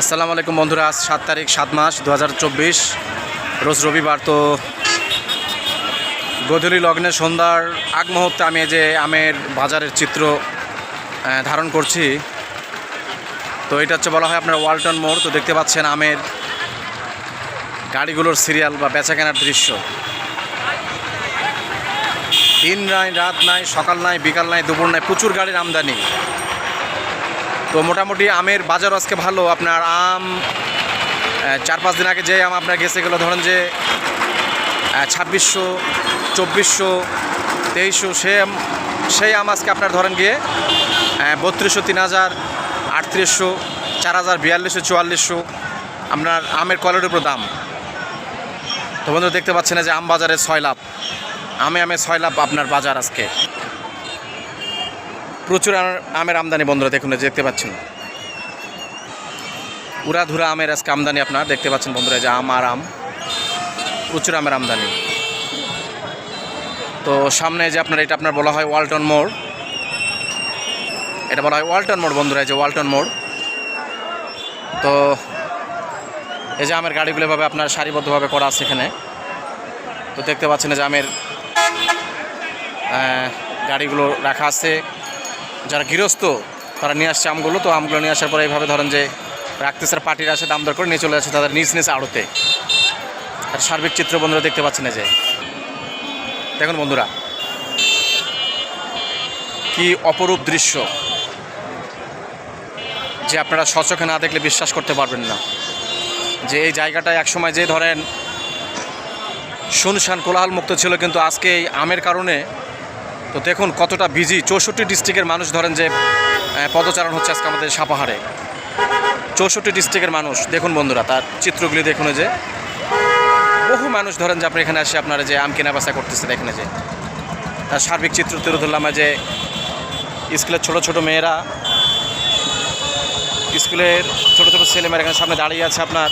আসসালামু আলাইকুম বন্ধুরা, আজ সাত তারিখ, সাত মাস দু হাজার চব্বিশ। রোজ রবিবার তো গধূলি লগ্নে সন্ধ্যার আগ মুহূর্তে আমি যে আমের বাজারের চিত্র ধারণ করছি। তো এটা হচ্ছে বলা হয় আপনার ওয়ালটন মোড়। তো দেখতে পাচ্ছেন আমের গাড়িগুলোর সিরিয়াল বা বেচা কেনার দৃশ্য। দিন নাই, রাত নাই, সকাল নাই, বিকাল নাই, দুপুর নাই, প্রচুর গাড়ির আমদানি। তো মোটামুটি আমের বাজার আজকে ভালো। আপনার আম চার পাঁচ দিন আগে যে আম আপনার গেছে গেলো ধরেন যে ছাব্বিশশো, চব্বিশশো, তেইশশো, সে সেই আম আজকে আপনার ধরেন গিয়ে বত্রিশশো, তিন হাজার, আটত্রিশশো, চার হাজার, বিয়াল্লিশশো, চুয়াল্লিশশো আপনার আমের কোয়ালিটির উপর দাম। তো বন্ধু দেখতে পাচ্ছেন যে আম বাজারে ছয় লাভ। আমে আমে ছয় লাভ আপনার বাজার আজকে। প্রচুর আমের- আমদানি বন্ধুরা, দেখুন দেখতে পাচ্ছেন। উড়াধুরা আমের আজকে আমদানি আপনার দেখতে পাচ্ছেন বন্ধুরা যে আম আর আম। প্রচুর আমের আমদানি। তো সামনে যে আপনার, এটা আপনার বলা হয় ওয়ালটন মোড়। এটা বলা হয় ওয়ালটন মোড় বন্ধুরা যে ওয়ালটন মোড়। তো এই যে আমের গাড়িগুলো এভাবে আপনার সারিবদ্ধভাবে করা আছে এখানে। তো দেখতে পাচ্ছেন যে আমের গাড়িগুলো রাখা আছে। যারা গৃহস্থ, তারা নিয়ে আসছে আমগুলো। তো আমগুলো নিয়ে আসার পরে এইভাবে ধরেন যে রাখতেছে পার্টির আসে দাম দর করে নিয়ে চলে আসে তাদের নিজ নিজ আড়তে। আর সার্বিক চিত্র বন্ধুরা দেখতে পাচ্ছেন যে। দেখুন বন্ধুরা, কি অপরূপ দৃশ্য যে আপনারা সচোখে না দেখলে বিশ্বাস করতে পারবেন না। যে এই জায়গাটা একসময় যে ধরেন শুনশান কোলাহল মুক্ত ছিল, কিন্তু আজকে এই আমের কারণে তো দেখুন কতটা বিজি চৌষট্টি ডিস্ট্রিক্টের মানুষ ধরেন যে পদচারণ হচ্ছে আজকে আমাদের সাপাহারে। চৌষট্টি ডিস্ট্রিক্টের মানুষ, দেখুন বন্ধুরা, তার চিত্রগুলি দেখুন যে। বহু মানুষ ধরেন যে আপনি এখানে আসে আপনারা যে আম কেনা বেচা করতেছে, দেখেন যে। তার সার্বিক চিত্র তুলে ধরলাম যে, স্কুলের ছোট ছোট মেয়েরা, স্কুলের ছোট ছোট ছেলেমেয়েরা এখানে সামনে দাঁড়িয়ে আছে আপনার।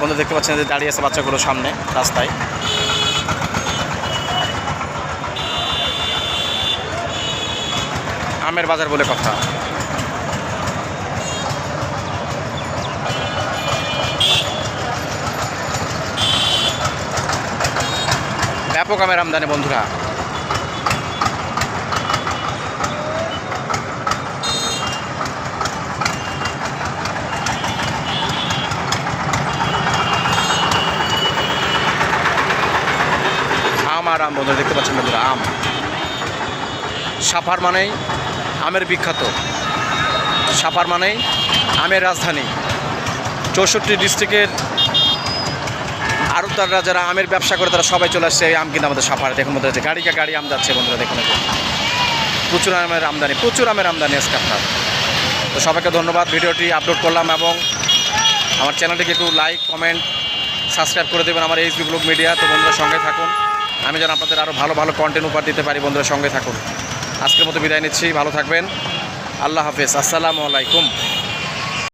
বন্ধু দেখতে পাচ্ছেন যে দাঁড়িয়ে আছে বাচ্চাগুলো সামনে, রাস্তায়। আমের বাজার বলে কথা। ব্যাপক আমের আমদানি, বন্ধুরা। আম আর আম, বন্ধুরা, দেখতে পাচ্ছেন বন্ধুরা, আম। সাফার মানেই আমের বিখ্যাত। সাফার মানেই আমের রাজধানী। চৌষট্টি ডিস্ট্রিক্টের আড়তদাররা যারা আমের ব্যবসা করে, তারা সবাই চলে আসছে এই আম কিন্তু আমাদের সাফারে দেখুন মধ্যে যে গাড়িকে গাড়ি আম যাচ্ছে বন্ধুরা, দেখুন প্রচুর আমের আমদানি, প্রচুর আমের আমদানি আজকে আপনার। তো সবাইকে ধন্যবাদ, ভিডিওটি আপলোড করলাম এবং আমার চ্যানেলটিকে একটু লাইক কমেন্ট সাবস্ক্রাইব করে দেবেন আমার এইচবি ব্লগ মিডিয়া। তো বন্ধুরা, সঙ্গে থাকুন। আমি যেন আপনাদের আরও ভালো ভালো কন্টেন্ট উপহার দিতে পারি, বন্ধুরা, সঙ্গে থাকুন। আজকের মতো বিদায় নিচ্ছি ভালো থাকবেন। আল্লাহ হাফেজ। আসসালামু আলাইকুম।